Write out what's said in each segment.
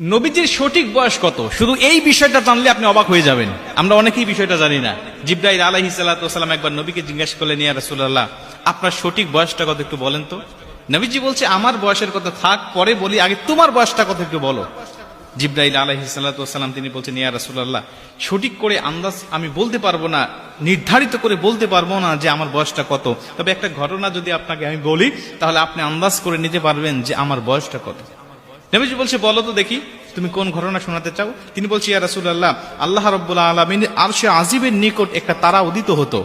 নবীজির সঠিক বয়স কত? শুধু এই বিষয়টা জানলে আপনি অবাক হয়ে যাবেন। আমরা অনেকেই বিষয়টা জানি না। জিব্রাইল আলাহি সাল্লাম একবার নবীকে জিজ্ঞাসা করলেন, ইয়া রাসূলুল্লাহ, আপনার সঠিক বয়সটা কত একটু বলেন তো? নবীজি বলছে, আমার বয়সের কথা থাক, পরে বলি, আগে তোমার বয়সটা কত একটু বলো। জিব্রাইল আলাহি সাল্লাম তিনি বলছেন, ইয়া রাসূলুল্লাহ, সঠিক করে আন্দাজ আমি বলতে পারব না, নির্ধারিত করে বলতে পারব না যে আমার বয়সটা কত। তবে একটা ঘটনা যদি আপনাকে আমি বলি, তাহলে আপনি আন্দাজ করে নিতে পারবেন যে আমার বয়সটা কত। নবীজি বলছে, বলো তো দেখি, তুমি কোন ঘটনা শোনাতে চাও? তিনি বলছি, ইয়া রাসূলুল্লাহ, আল্লাহ রাব্বুল আলামিন সে আজিবের নিকট একটা তারা উদিত হতো।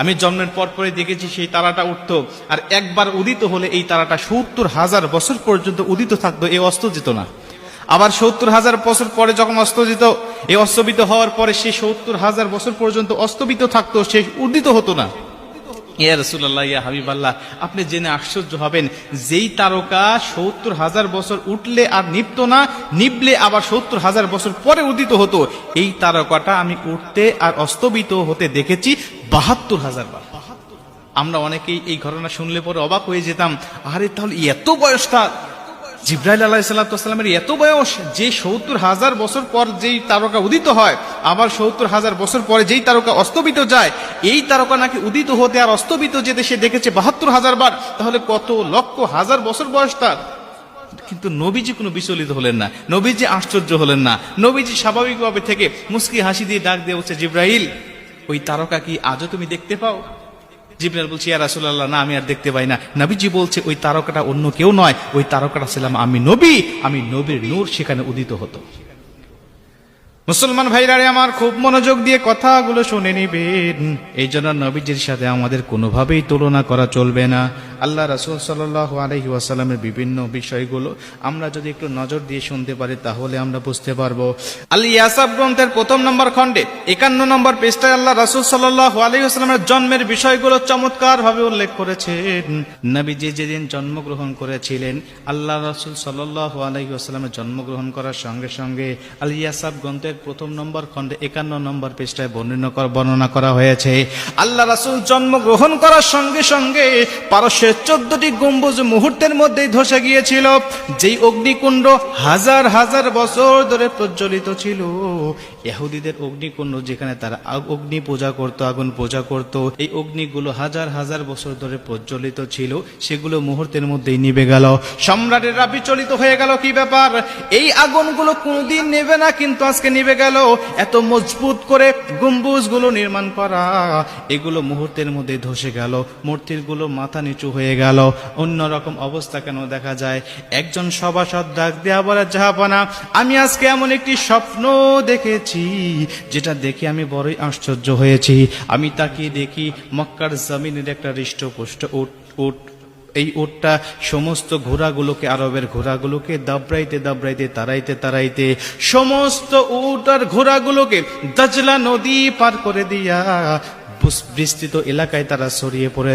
আমি জন্মের পর পরে দেখেছি সেই তারাটা উঠতো, আর একবার উদিত হলে এই তারাটা সত্তর হাজার বছর পর্যন্ত উদিত থাকতো, এ অস্ত যেত না। আবার সত্তর হাজার বছর পরে যখন অস্ত যেত এই অস্তবিত হওয়ার পরে সে সত্তর হাজার বছর পর্যন্ত অস্তবিত থাকতো, সে উদিত হতো না। ইয়া রসুল্লাহ ইয়া হাবিবাল্লাহ, আপনি জেনে আশ্চর্য হবেন, যেই তারকা সত্তর হাজার বছর উঠলে আর নিপত না নিবলে আবার সত্তর হাজার বছর পরে উদিত হতো। এই তারকাটা আমি উঠতে আর অস্তবিত হতে দেখেছি বাহাত্তর হাজার বার। আমরা অনেকেই এই ঘটনা শুনলে পরে অবাক হয়ে যেতাম, আরে তাহলে এত বয়স তার? জিব্রাইল আলাহ সাল্লামের এত বয়স, যে সত্তর হাজার বছর পর যেই তারকা উদিত হয়, আবার সত্তর হাজার বছর পরে যেই তারকা অস্তবিত যায়, এই তারকা নাকি উদিত হতে আর অস্তবিত যেতে সে দেখেছে বাহাত্তর হাজার বার, তাহলে কত লক্ষ হাজার বছর বয়স তার? কিন্তু নবীজি কোনো বিচলিত হলেন না, নবীজি আশ্চর্য হলেন না, নবীজি স্বাভাবিকভাবে থেকে মুস্কি হাসি দিয়ে ডাক দিয়ে হচ্ছে জিব্রাইল, ওই তারকা কি আজও তুমি দেখতে পাও? জিবরাইল বলছি, ইয়া রাসূলুল্লাহ, না, আমি আর দেখতে পাই না। নবীজি বলছে, ওই তারকাটা অন্য কেউ নয়। ওই তারকাটা ছিলাম আমি নবী। আমি নবীর নূর সেখানে উদিত হতো। মুসলমান ভাইরা রে, আমার খুব মনোযোগ দিয়ে কথাগুলো শুনে নিবেন। এই জন্য নবীজির সাথে আমাদের কোনোভাবেই তুলনা করা চলবে না। আল্লাহ রাসূল সাল্লাল্লাহু আলাইহি ওয়াসাল্লামের বিভিন্ন বিষয়গুলো আমরা যদি একটু নজর দিয়ে শুনতে পারি, তাহলে আমরা বুঝতে পারব। আল ইয়াসাব গ্রন্থের প্রথম নম্বর খণ্ডে, একান্ন নম্বর পৃষ্ঠায় আল্লাহ রাসূল সাল্লাল্লাহু আলাইহি ওয়াসাল্লামের জন্মের বিষয়গুলো চমৎকার ভাবে উল্লেখ করেছেন। নবীজি যেদিন জন্মগ্রহণ করেছিলেন, আল্লাহ রাসূল সাল্লাল্লাহু আলাইহি ওয়াসাল্লামের জন্মগ্রহণ করার সঙ্গে সঙ্গে আল ইয়াসাব গ্রন্থের প্রথম নম্বর খণ্ডে একান্ন নম্বর পৃষ্ঠায় বর্ণনা বর্ণনা করা হয়েছে। আল্লাহ রাসুল জন্মগ্রহণ করার সঙ্গে সঙ্গে পারস্যের চোদ্দটি গম্বুজ মুহূর্তের মধ্যেই ধসে গিয়েছিল। যেই অগ্নিকুণ্ড হাজার হাজার বছর ধরে প্রজ্বলিত ছিল। ইহুদিদের অগ্নিকুণ্ড যেখানে তারা অগ্নি পূজা করত, আগুন পূজা করত, এই অগ্নিগুলো হাজার হাজার বছর ধরে প্রজ্বলিত ছিল। সেগুলো মুহূর্তের মধ্যেই নিভে গেল। সম্রাটেরা বিচলিত হয়ে গেল, কি ব্যাপার? এই আগুনগুলো কোনদিন নেবে না, কিন্তু আজকে নিভে গেল। এত মজবুত করে গম্বুজগুলো নির্মাণ করা, এগুলো মুহূর্তের মধ্যে ধসে গেল। মূর্তিগুলো মাথা নিচু হয়ে গেল। অন্যরকম অবস্থা কেন দেখা যায়? একজন সভাসদ ডাক দেয়া বলে, জাহাপানা, আমি আজকে এমন একটি স্বপ্ন দেখেছি, যেটা দেখে আমি বড়ই আশ্চর্য হয়েছি। আমি তাকিয়ে দেখি মক্কার জমিনের একটা হৃষ্টপুষ্ট উট উট এই উটটা সমস্ত ঘোড়াগুলোকে, আরবের ঘোড়াগুলোকে দাবড়াইতে দাবড়াইতে তাড়াইতে তাড়াইতে সমস্ত উট আর ঘোড়াগুলোকে দাজলা নদী পার করে দিয়া বিস্তৃত এলাকায় তারা ছড়িয়ে পড়ে